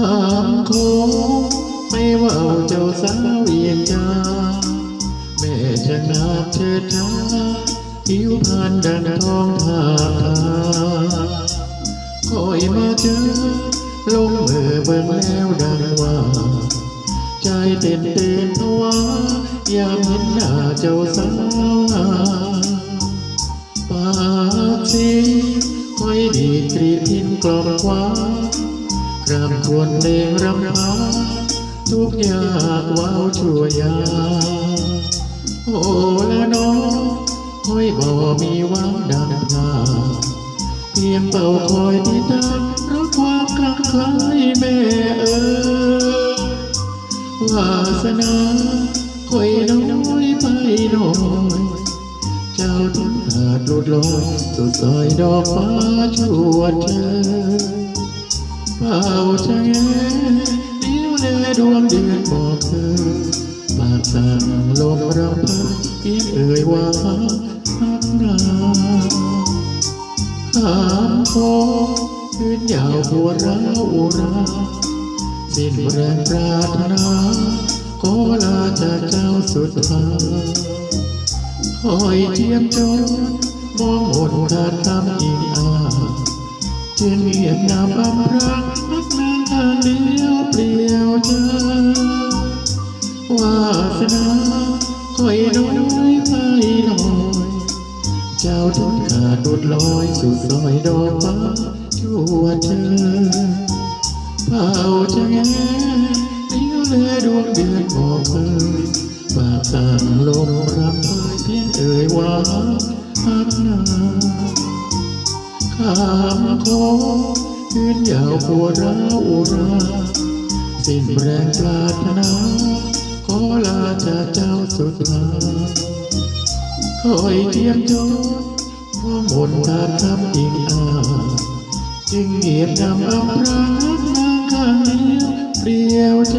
ามโคงไม่ว่าเจ้าสาวเวียงจาแม่จะนาบเชิดช้าผิวพรรณดังทองทาคอยมาเจอลงมือเบิ่งแล้วดังว่า ใจเต้นเต้นทว่าอยากเห็นหน้าเจ้าสาวปากสีคอยดีดกรีดพินกลอมกว้า รำควรเพลงรำพาทุกอยากว้าวชั่วยา โอ้ละน้องคอยบ่มีหวังดังพาเพียงเป่าคอยติดตามรักความคลังคล้แม่เอ๋ยวาสนาคอยน้อยไปหน่อยเจ้าทุนขาดหลุดลอยสุดซอยดอกฟ้าชวดเธอ เป่าใจเดียวแลดวงเดือนบอกเธอปากสั่งลมรำพันเพียงเอ่ยว่าฮักนาหามโคงคืนยาวหัวร้าวอุราสิ้นแรงปรารถนาขอลาจากเจ้าสุดท้ายคอยเทียมจนมองหมดขาดคำอีกอา จึงเงียบงามอำพรางรักนางทางเดียวเปลี่ยวใจวาสนาคอยน้อยไปหน่อย เจ้าทุนขาดดุดลอยสู่ซอยดอกฟ้าชั่วเธอเฝ้าจะแงเลี้ยวแลดวงเดือนบอกเคยปากสั่งลมรำเคยเพียงเอ่ยว่า ข้ามโคงคืนยาวปวดร้าวราสิ้นแรงปรารถนา ขอลาจากเจ้าสุดท้ายคอยเทียมจนมองบนทางคำอีกอาจึงเงียบงำอำพรางนางข้างเดียวเปลี่ยวใจ